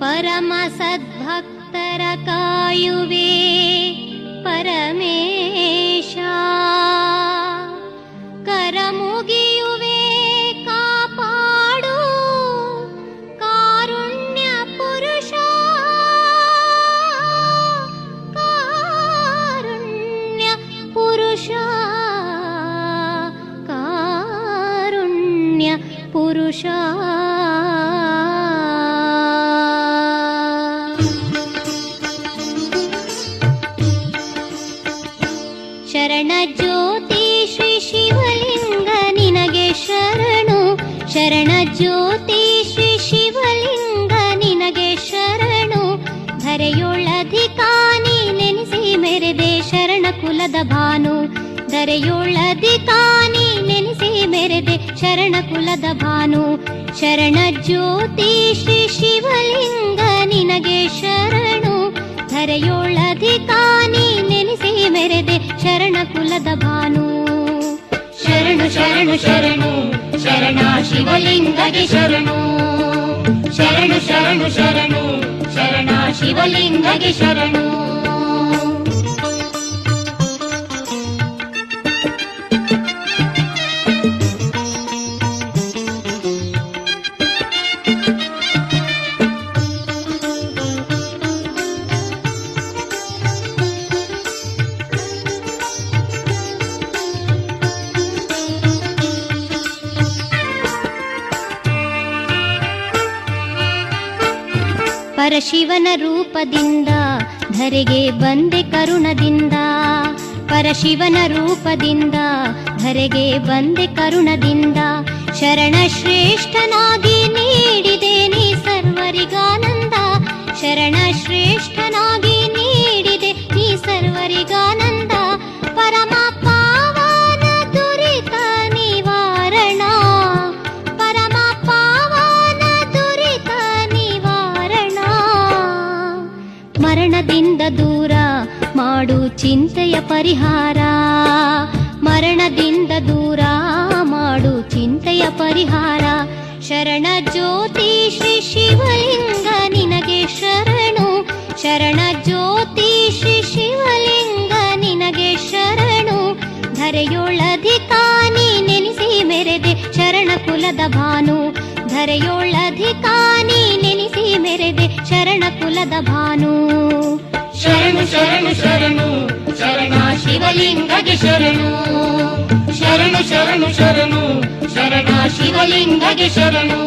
परमसद्भक्तरकायुवे परमेशा। करमुगियुवे कापाडु कारुण्यपुरुषा। कारुण्यपुरुषा। कारुण्यपुरुषा। ಶರಣ ಜ್ಯೋತಿ ಶ್ರೀ ಶಿವಲಿಂಗ ನಿನಗೆ ಶರಣು. ಧರೆಯೊಳಧಿಕಾನಿ ನೆನೆಸಿ ಮೆರೆದೆ ಶರಣ ಕುಲದ ಭಾನು. ಧರೆಯೊಳಧಿಕಾನಿ ನೆನೆಸಿ ಮೆರೆದೆ ಶರಣ ಕುಲದ ಭಾನು. ಶರಣ ಜ್ಯೋತಿ ಶ್ರೀ ಶಿವಲಿಂಗ ನಿನಗೆ ಶರಣು. ಧರೆಯೊಳಧಿಕಾನಿ ನೆನೆಸಿ ಮೆರೆದೆ ಶರಣ ಕುಲದ ಭಾನು. ಶರಣು ಶರಣು ಶರಣು. శరణా శివలింగకి శరణు. శరణు శరణు శరణు. శరణ శివలింగకి శరణు. ಪರಶಿವನ ರೂಪದಿಂದ, ಧರೆಗೆ ಬಂದೆ ಕರುಣದಿಂದ. ಪರಶಿವನ ರೂಪದಿಂದ, ಧರೆಗೆ ಬಂದೆ ಕರುಣದಿಂದ. ಶರಣ ಶ್ರೇಷ್ಠನಾಗಿ ನೀಡಿದೆ ನೀ ಸರ್ವರಿಗಾನಂದ. ಶರಣ ಶ್ರೇಷ್ಠನಾಗಿ ಮಾಡು ಚಿಂತೆಯ ಪರಿಹಾರ. ಮರಣದಿಂದ ದೂರ ಮಾಡು ಚಿಂತೆಯ ಪರಿಹಾರ. ಶರಣ ಜ್ಯೋತಿ ಶ್ರೀ ಶಿವಲಿಂಗ ನಿನಗೆ ಶರಣು. ಶರಣ ಜ್ಯೋತಿ ಶ್ರೀ ಶಿವಲಿಂಗ ನಿನಗೆ ಶರಣು. ಧರೆಯೊಳಧಿಕಾನಿ ನೆನೆಸಿ ಮೆರೆದೆ ಶರಣ ಕುಲದ ಭಾನು. ಧರೆಯೊಳಧಿಕಾನಿ ನೆನೆಸಿ ಮೆರೆದೆ ಶರಣ ಕುಲದ ಭಾನು. ಶರಣು ಶರಣು ಶರಣು ಶರಣ ಶಿವಲಿಂಗಗೆ ಶರಣು. ಶರಣು ಶರಣು ಶರಣು ಶರಣ ಶಿವಲಿಂಗಗೆ ಶರಣು.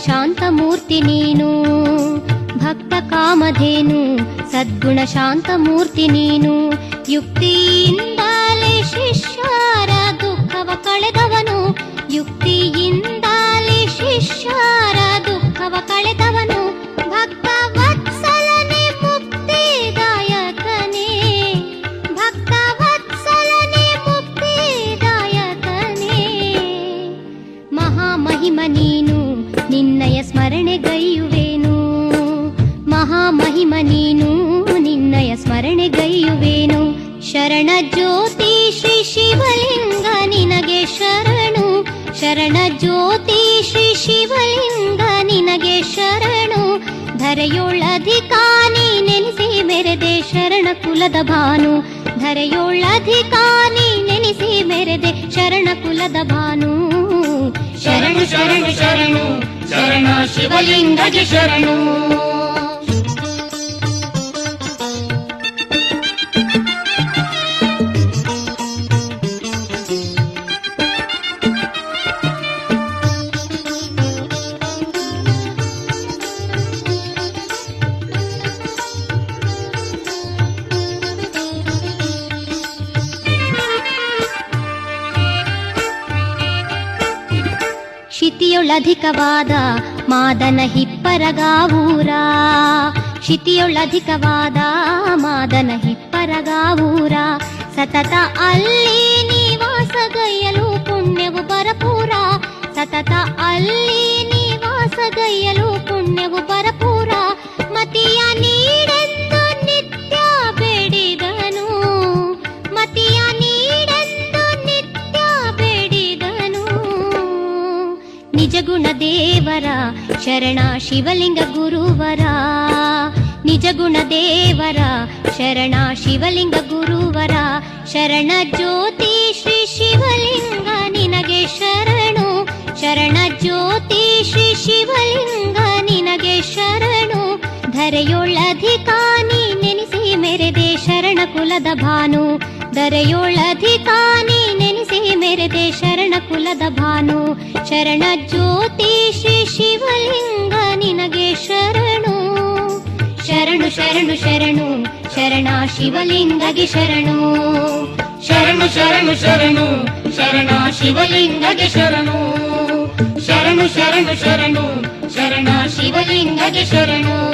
ಸದ್ಗುಣ ಶಾಂತ ಮೂರ್ತಿ ನೀನು ಭಕ್ತ ಕಾಮಧೇನು ಸದ್ಗುಣ ಶಾಂತ ಮೂರ್ತಿ ನೀನು ಯುಕ್ತಿಯಿಂದಲೇ ಶಿಷ್ಯರ ದುಃಖವ ಕಳೆದವನು ಯುಕ್ತಿಯಿಂದಲೇ ಶಿಷ್ಯರ ದುಃಖವ ಕಳೆದವನು ಭಕ್ತ ವತ್ಸಲನೆ ಮುಕ್ತಿದಾಯಕನೇ ಭಕ್ತ ವತ್ಸಲನೆ ಮುಕ್ತಿದಾಯಕನೇ ಮಹಾಮಹಿಮ ನೀನು ನಿನ್ನಯ ಸ್ಮರಣೆಗೈಯುವೇನು ಮಹಾಮಹಿಮ ನೀನು, ನಿನ್ನಯ ಸ್ಮರಣೆಗೈಯುವೇನು ಶರಣ ಜ್ಯೋತಿ ಶ್ರೀ ಶಿವಲಿಂಗ ನಿನಗೆ ಶರಣು. ಶರಣ ಜ್ಯೋತಿ ಶ್ರೀ ಶಿವಲಿಂಗ ನಿನಗೆ ಶರಣು. ಧರೆಯೊಳಧಿಕಾನಿ ನೆನೆಸಿ ಮೆರೆದೆ ಶರಣ ಕುಲದ ಭಾನು ಧರೆಯೊಳಧಿಕಾನಿ ನೆನೆಸಿ ಮೆರೆದೆ ಶರಣ ಕುಲದ ಭಾನು. ಶರಣು ಶರಣು ಶರಣು. శరణ శివలింగజి శరణు. ಕ್ಷಿತಿಯೊಳಧಿಕವಾದ ಮಾದನ ಹಿಪ್ಪರಗಾವೂರ ಕ್ಷಿತಿಯೊಳಧಿಕವಾದ ಮಾದನ ಹಿಪ್ಪರಗಾವೂರ ಸತತ ಅಲ್ಲಿ ನಿವಾಸಗೈಯಲು ಪುಣ್ಯವು ಬರಪೂರ ಸತತ ಅಲ್ಲಿ ನಿವಾಸಗೈಯಲು ಪುಣ್ಯವು ಬರಪೂರ ನಿಜ ಗುಣ ದೇವರ, ಶರಣ ಶಿವಲಿಂಗ ಗುರುವರ. ನಿಜಗುಣ ದೇವರ, ಶರಣ ಶಿವಲಿಂಗ ಗುರುವರ. ಶರಣ ಜ್ಯೋತಿ ಶ್ರೀ ಶಿವಲಿಂಗ, ನಿನಗೆ ಶರಣು. ಶರಣ ಜ್ಯೋತಿ ಶ್ರೀ ಶಿವಲಿಂಗ, ನಿನಗೆ ಶರಣು. ಧರೆಯೊಳ್ಳಧಿಕಾನಿ ನೆನೆಸಿ ಮೆರೆದೆ ಶರಣ ಕುಲದ ಭಾನು. ಧರೆಯೊಳ್ಳಧಿಕಾನಿ ನೆನೆಸಿ ಮೆರೆದೆ ಶರಣ ಕುಲದ ಭಾನು. ಶರಣ ಜ್ಯೋತಿ ಶ್ರೀ ಶಿವಲಿಂಗ ನಿನಗೆ ಶರಣು. ಶರಣು ಶರಣು ಶರಣು, ಶರಣ ಶಿವಲಿಂಗಗೆ ಶರಣು. ಶರಣು ಶರಣು ಶರಣು, ಶರಣ ಶಿವಲಿಂಗಗೆ ಶರಣು. ಶರಣು ಶರಣು ಶರಣು, ಶರಣ ಶಿವಲಿಂಗಗೆ ಶರಣು.